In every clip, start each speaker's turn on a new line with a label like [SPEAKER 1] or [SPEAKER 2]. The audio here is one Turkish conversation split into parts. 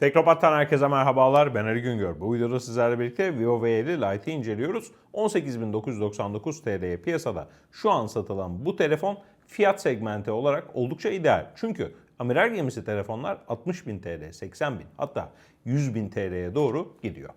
[SPEAKER 1] Teknopat'tan herkese merhabalar. Ben Ali Güngör. Bu videoda sizlerle birlikte Vivo V50 Lite'i inceliyoruz. 18.999 TL'ye piyasada şu an satılan bu telefon fiyat segmenti olarak oldukça ideal. Çünkü amiral gemisi telefonlar 60.000 TL, 80.000 hatta 100.000 TL'ye doğru gidiyor.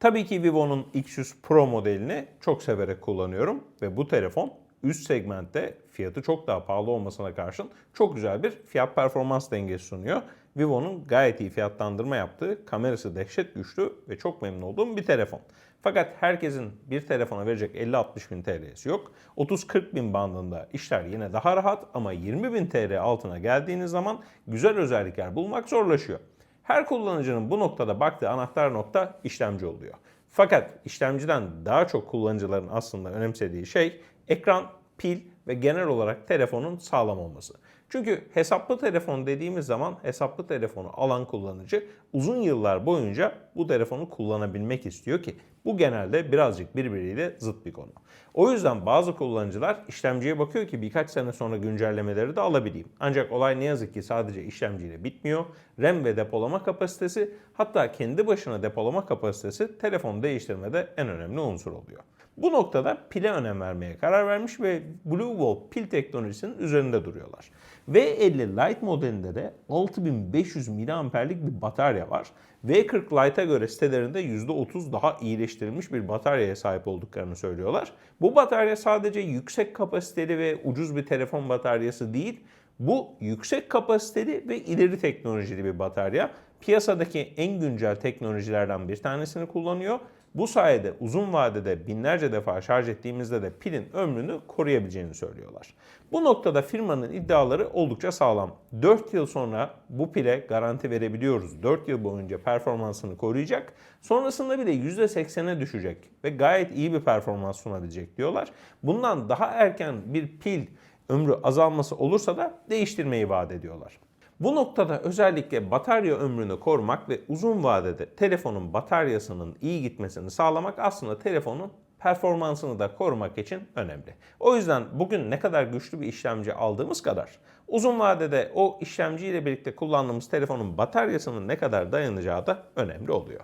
[SPEAKER 1] Tabii ki Vivo'nun X100 Pro modelini çok severek kullanıyorum ve bu telefon üst segmentte fiyatı çok daha pahalı olmasına karşın çok güzel bir fiyat performans dengesi sunuyor. Vivo'nun gayet iyi fiyatlandırma yaptığı, kamerası dehşet güçlü ve çok memnun olduğum bir telefon. Fakat herkesin bir telefona verecek 50-60 bin TL'si yok. 30-40 bin bandında işler yine daha rahat ama 20 bin TL altına geldiğiniz zaman güzel özellikler bulmak zorlaşıyor. Her kullanıcının bu noktada baktığı anahtar nokta işlemci oluyor. Fakat işlemciden daha çok kullanıcıların aslında önemsediği şey ekran, pil ve genel olarak telefonun sağlam olması. Çünkü hesaplı telefon dediğimiz zaman hesaplı telefonu alan kullanıcı uzun yıllar boyunca bu telefonu kullanabilmek istiyor ki bu genelde birazcık birbiriyle zıt bir konu. O yüzden bazı kullanıcılar işlemciye bakıyor ki birkaç sene sonra güncellemeleri de alabileyim. Ancak olay ne yazık ki sadece işlemciyle bitmiyor. RAM ve depolama kapasitesi hatta kendi başına depolama kapasitesi telefonu değiştirmede en önemli unsur oluyor. Bu noktada pile önem vermeye karar vermiş ve Blue Wolf pil teknolojisinin üzerinde duruyorlar. V50 Lite modelinde de 6500 mAh'lik bir batarya var. V40 Lite'a göre sitelerinde %30 daha iyileştirilmiş bir bataryaya sahip olduklarını söylüyorlar. Bu batarya sadece yüksek kapasiteli ve ucuz bir telefon bataryası değil, bu yüksek kapasiteli ve ileri teknolojili bir batarya. Piyasadaki en güncel teknolojilerden bir tanesini kullanıyor. Bu sayede uzun vadede binlerce defa şarj ettiğimizde de pilin ömrünü koruyabileceğini söylüyorlar. Bu noktada firmanın iddiaları oldukça sağlam. 4 yıl sonra bu pile garanti verebiliyoruz. 4 yıl boyunca performansını koruyacak. Sonrasında bile %80'e düşecek ve gayet iyi bir performans sunabilecek diyorlar. Bundan daha erken bir pil ömrü azalması olursa da değiştirmeyi vaat ediyorlar. Bu noktada özellikle batarya ömrünü korumak ve uzun vadede telefonun bataryasının iyi gitmesini sağlamak aslında telefonun performansını da korumak için önemli. O yüzden bugün ne kadar güçlü bir işlemci aldığımız kadar uzun vadede o işlemciyle birlikte kullandığımız telefonun bataryasının ne kadar dayanacağı da önemli oluyor.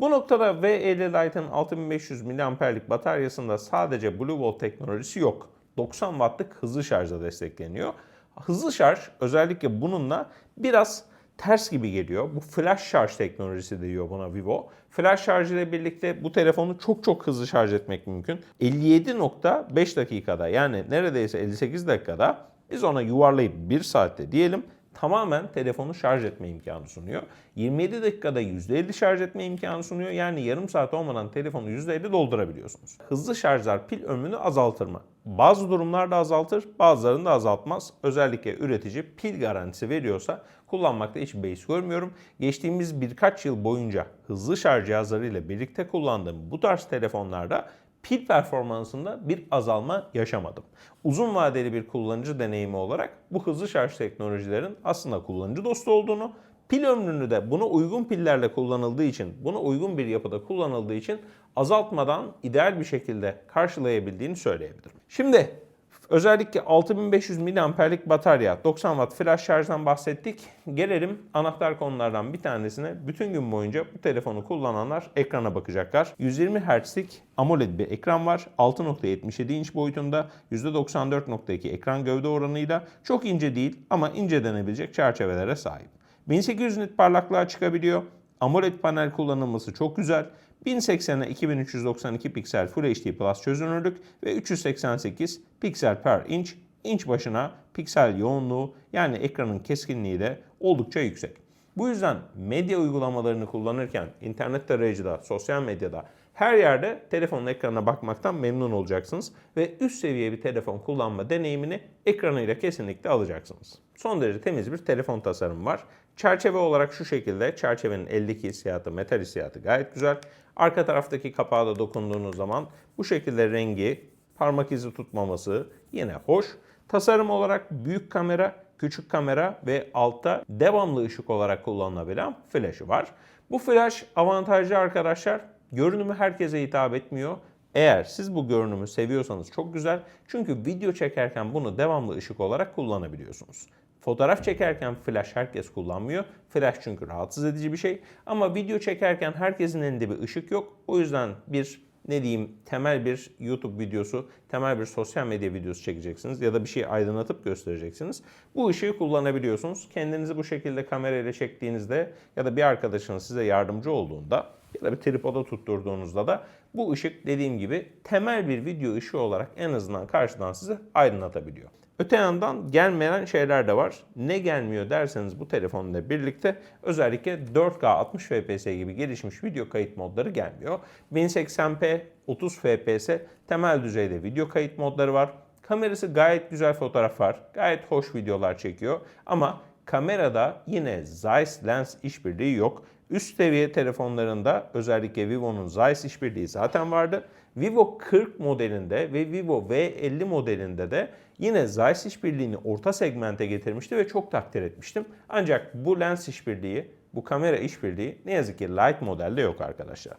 [SPEAKER 1] Bu noktada V50 Lite'ın 6500 mAh'lik bataryasında sadece Blue Volt teknolojisi yok. 90 wattlık hızlı şarjla destekleniyor. Hızlı şarj özellikle bununla biraz ters gibi geliyor. Bu flash şarj teknolojisi diyor buna Vivo. Flash şarj ile birlikte bu telefonu çok çok hızlı şarj etmek mümkün. 57.5 dakikada yani neredeyse 58 dakikada biz ona yuvarlayıp 1 saatte diyelim tamamen telefonu şarj etme imkanı sunuyor. 27 dakikada %50 şarj etme imkanı sunuyor. Yani yarım saat olmadan telefonu %50 doldurabiliyorsunuz. Hızlı şarjlar pil ömrünü azaltır mı? Bazı durumlarda azaltır, bazılarında azaltmaz. Özellikle üretici pil garantisi veriyorsa kullanmakta hiç beis görmüyorum. Geçtiğimiz birkaç yıl boyunca hızlı şarj cihazlarıyla birlikte kullandığım bu tarz telefonlarda pil performansında bir azalma yaşamadım. Uzun vadeli bir kullanıcı deneyimi olarak bu hızlı şarj teknolojilerin aslında kullanıcı dostu olduğunu, pil ömrünü de buna uygun pillerle kullanıldığı için, buna uygun bir yapıda kullanıldığı için azaltmadan ideal bir şekilde karşılayabildiğini söyleyebilirim. Şimdi Özellikle 6500 mAh'lik batarya, 90 Watt flash şarjdan bahsettik. Gelelim anahtar konulardan bir tanesine. Bütün gün boyunca bu telefonu kullananlar ekrana bakacaklar. 120 Hz'lik AMOLED bir ekran var. 6.77 inç boyutunda %94.2 ekran gövde oranıyla çok ince değil ama ince denebilecek çerçevelere sahip. 1800 nit parlaklığa çıkabiliyor. AMOLED panel kullanılması çok güzel. 1080'e 2392 piksel Full HD Plus çözünürlük ve 388 piksel per inç, inç başına piksel yoğunluğu yani ekranın keskinliği de oldukça yüksek. Bu yüzden medya uygulamalarını kullanırken internet tarayıcıda, sosyal medyada her yerde telefonun ekranına bakmaktan memnun olacaksınız ve üst seviye bir telefon kullanma deneyimini ekranıyla kesinlikle alacaksınız. Son derece temiz bir telefon tasarımı var. Çerçeve olarak şu şekilde çerçevenin eldeki hissiyatı, metal hissiyatı gayet güzel. Arka taraftaki kapağa da dokunduğunuz zaman bu şekilde rengi, parmak izi tutmaması yine hoş. Tasarım olarak büyük kamera, küçük kamera ve altta devamlı ışık olarak kullanılabilen flash'ı var. Bu flash avantajlı arkadaşlar. Görünümü herkese hitap etmiyor. Eğer siz bu görünümü seviyorsanız çok güzel. Çünkü video çekerken bunu devamlı ışık olarak kullanabiliyorsunuz. Fotoğraf çekerken flash herkes kullanmıyor. Flash çünkü rahatsız edici bir şey. Ama video çekerken herkesin elinde bir ışık yok. O yüzden bir ne diyeyim temel bir YouTube videosu, temel bir sosyal medya videosu çekeceksiniz ya da bir şey aydınlatıp göstereceksiniz. Bu ışığı kullanabiliyorsunuz. Kendinizi bu şekilde kamerayla çektiğinizde ya da bir arkadaşınız size yardımcı olduğunda ya da bir tripoda tutturduğunuzda da bu ışık dediğim gibi temel bir video ışığı olarak en azından karşıdan sizi aydınlatabiliyor. Öte yandan gelmeyen şeyler de var. Ne gelmiyor derseniz bu telefonla birlikte özellikle 4K 60 FPS gibi gelişmiş video kayıt modları gelmiyor. 1080p 30 FPS temel düzeyde video kayıt modları var. Kamerası gayet güzel fotoğraf var. Gayet hoş videolar çekiyor. Ama kamerada yine Zeiss Lens işbirliği yok. Üst seviye telefonlarında özellikle Vivo'nun Zeiss işbirliği zaten vardı. Vivo 40 modelinde ve Vivo V50 modelinde de yine Zeiss işbirliğini orta segmente getirmişti ve çok takdir etmiştim. Ancak bu lens işbirliği, bu kamera işbirliği ne yazık ki Lite modelde yok arkadaşlar.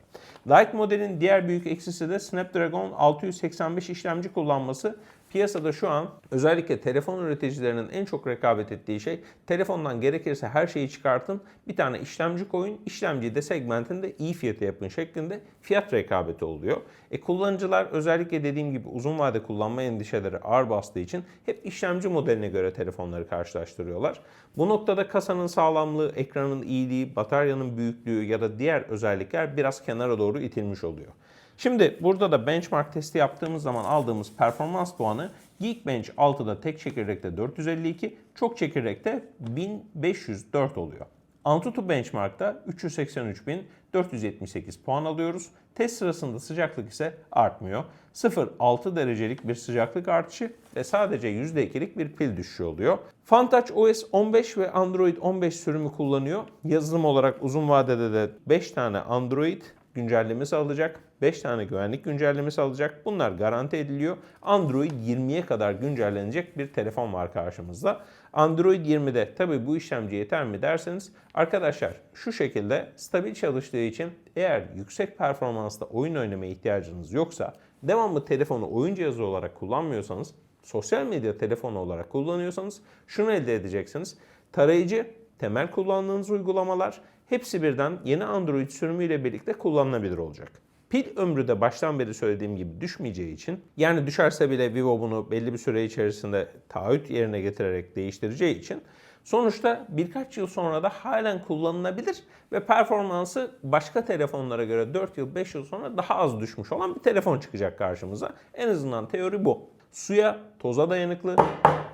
[SPEAKER 1] Lite modelin diğer büyük eksisi de Snapdragon 685 işlemci kullanması. Piyasada şu an özellikle telefon üreticilerinin en çok rekabet ettiği şey telefondan gerekirse her şeyi çıkartın bir tane işlemci koyun işlemciyi de segmentinde iyi fiyata yapın şeklinde fiyat rekabeti oluyor. E kullanıcılar özellikle dediğim gibi uzun vade kullanma endişeleri ağır bastığı için hep işlemci modeline göre telefonları karşılaştırıyorlar. Bu noktada kasanın sağlamlığı, ekranın iyiliği, bataryanın büyüklüğü ya da diğer özellikler biraz kenara doğru itilmiş oluyor. Şimdi burada da benchmark testi yaptığımız zaman aldığımız performans puanı Geekbench 6'da tek çekirdekte 452, çok çekirdekte 1504 oluyor. Antutu Benchmark'ta 383.478 puan alıyoruz. Test sırasında sıcaklık ise artmıyor. 0.6 derecelik bir sıcaklık artışı ve sadece %2'lik bir pil düşüşü oluyor. FunTouch OS 15 ve Android 15 sürümü kullanıyor. Yazılım olarak uzun vadede de 5 tane Android güncellemesi alacak. 5 tane güvenlik güncellemesi alacak. Bunlar garanti ediliyor. Android 20'ye kadar güncellenecek bir telefon var karşımızda. Android 20'de tabii bu işlemci yeter mi derseniz arkadaşlar şu şekilde stabil çalıştığı için eğer yüksek performansla oyun oynamaya ihtiyacınız yoksa devamlı telefonu oyun cihazı olarak kullanmıyorsanız sosyal medya telefonu olarak kullanıyorsanız şunu elde edeceksiniz. Tarayıcı, temel kullandığınız uygulamalar hepsi birden yeni Android sürümüyle birlikte kullanılabilir olacak. Pil ömrü de baştan beri söylediğim gibi düşmeyeceği için yani düşerse bile Vivo bunu belli bir süre içerisinde taahhüt yerine getirerek değiştireceği için sonuçta birkaç yıl sonra da halen kullanılabilir ve performansı başka telefonlara göre 4 yıl 5 yıl sonra daha az düşmüş olan bir telefon çıkacak karşımıza. En azından teori bu. Suya, toza dayanıklı,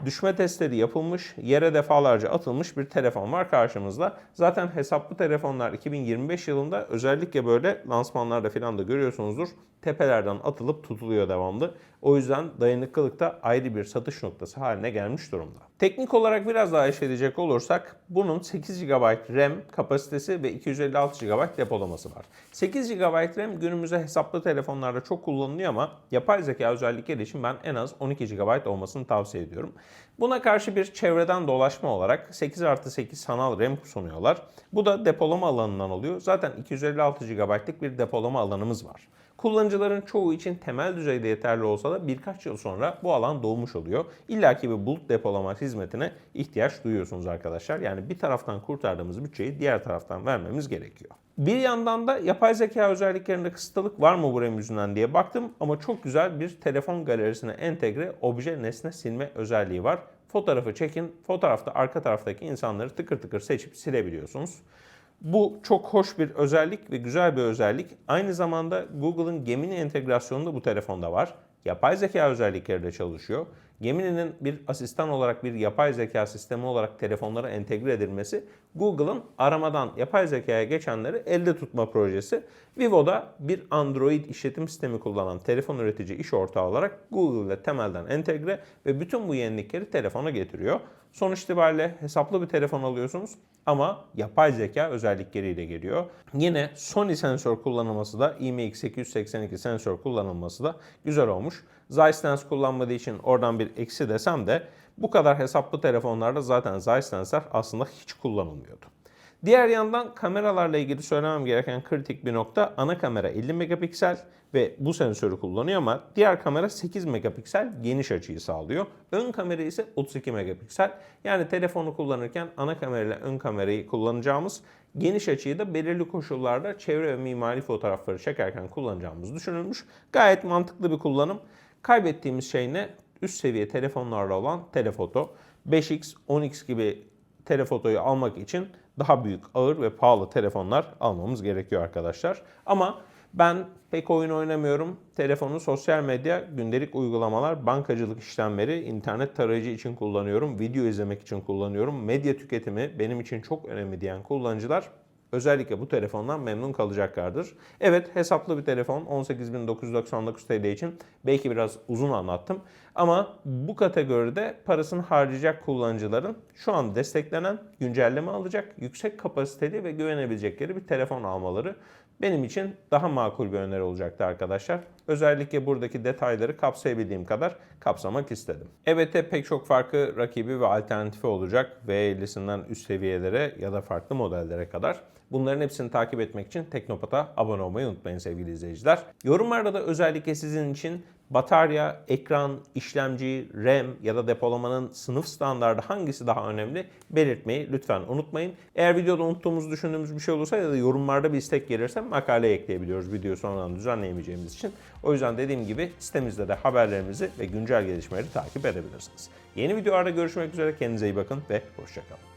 [SPEAKER 1] düşme testleri yapılmış, yere defalarca atılmış bir telefon var karşımızda. Zaten hesaplı telefonlar 2025 yılında özellikle böyle lansmanlarda falan da görüyorsunuzdur. Tepelerden atılıp tutuluyor devamlı. O yüzden dayanıklılık da ayrı bir satış noktası haline gelmiş durumda. Teknik olarak biraz daha işleyecek olursak bunun 8 GB RAM kapasitesi ve 256 GB depolaması var. 8 GB RAM günümüzde hesaplı telefonlarda çok kullanılıyor ama yapay zeka özellikleri için ben en az 12 GB olmasını tavsiye ediyorum. Buna karşı bir çevreden dolaşma olarak 8 artı 8 sanal RAM sunuyorlar. Bu da depolama alanından oluyor. Zaten 256 GB'lık bir depolama alanımız var. Kullanıcıların çoğu için temel düzeyde yeterli olsa da birkaç yıl sonra bu alan doğmuş oluyor. İlla ki bir bulut depolama hizmetine ihtiyaç duyuyorsunuz arkadaşlar. Yani bir taraftan kurtardığımız bütçeyi diğer taraftan vermemiz gerekiyor. Bir yandan da yapay zeka özelliklerinde kısıtlılık var mı bu RAM yüzünden diye baktım ama çok güzel bir telefon galerisine entegre obje nesne silme özelliği var. Fotoğrafı çekin, fotoğrafta arka taraftaki insanları tıkır tıkır seçip silebiliyorsunuz. Bu çok hoş bir özellik ve güzel bir özellik. Aynı zamanda Google'ın Gemini entegrasyonu da bu telefonda var. Yapay zeka özellikleri de çalışıyor. Gemini'nin bir asistan olarak bir yapay zeka sistemi olarak telefonlara entegre edilmesi Google'ın aramadan yapay zekaya geçenleri elde tutma projesi. Vivo'da bir Android işletim sistemi kullanan telefon üretici iş ortağı olarak Google ile temelden entegre ve bütün bu yenilikleri telefona getiriyor. Sonuç itibariyle hesaplı bir telefon alıyorsunuz ama yapay zeka özellikleriyle geliyor. Yine Sony sensör kullanılması da IMX882 sensör kullanılması da güzel olmuş. Zeiss Lens kullanmadığı için oradan bir eksi desem de bu kadar hesaplı telefonlarda zaten Zeiss Lensler aslında hiç kullanılmıyordu. Diğer yandan kameralarla ilgili söylemem gereken kritik bir nokta ana kamera 50 megapiksel ve bu sensörü kullanıyor ama diğer kamera 8 megapiksel geniş açıyı sağlıyor. Ön kamera ise 32 megapiksel. Yani telefonu kullanırken ana kamerayla ön kamerayı kullanacağımız geniş açıyı da belirli koşullarda çevre ve mimari fotoğrafları çekerken kullanacağımız düşünülmüş. Gayet mantıklı bir kullanım. Kaybettiğimiz şey ne? Üst seviye telefonlarla olan telefoto. 5x, 10x gibi telefotoyu almak için daha büyük, ağır ve pahalı telefonlar almamız gerekiyor arkadaşlar. Ama ben pek oyun oynamıyorum. Telefonu sosyal medya, gündelik uygulamalar, bankacılık işlemleri, internet tarayıcı için kullanıyorum. Video izlemek için kullanıyorum. Medya tüketimi benim için çok önemli diyen kullanıcılar özellikle bu telefondan memnun kalacaklardır. Evet hesaplı bir telefon 18.999 TL için belki biraz uzun anlattım. Ama bu kategoride parasını harcayacak kullanıcıların şu an desteklenen, güncelleme alacak, yüksek kapasiteli ve güvenebilecekleri bir telefon almaları benim için daha makul bir öneri olacaktı arkadaşlar. Özellikle buradaki detayları kapsayabildiğim kadar kapsamak istedim. Evet pek çok farklı rakibi ve alternatifi olacak V50'sinden üst seviyelere ya da farklı modellere kadar. Bunların hepsini takip etmek için Teknopat'a abone olmayı unutmayın sevgili izleyiciler. Yorumlarda da özellikle sizin için batarya, ekran, işlemci, RAM ya da depolamanın sınıf standardı hangisi daha önemli belirtmeyi lütfen unutmayın. Eğer videoda unuttuğumuzu düşündüğümüz bir şey olursa ya da yorumlarda bir istek gelirse makale ekleyebiliyoruz video sonradan düzenleyemeyeceğimiz için. O yüzden dediğim gibi sitemizde de haberlerimizi ve güncel gelişmeleri takip edebilirsiniz. Yeni videolarda görüşmek üzere kendinize iyi bakın ve hoşçakalın.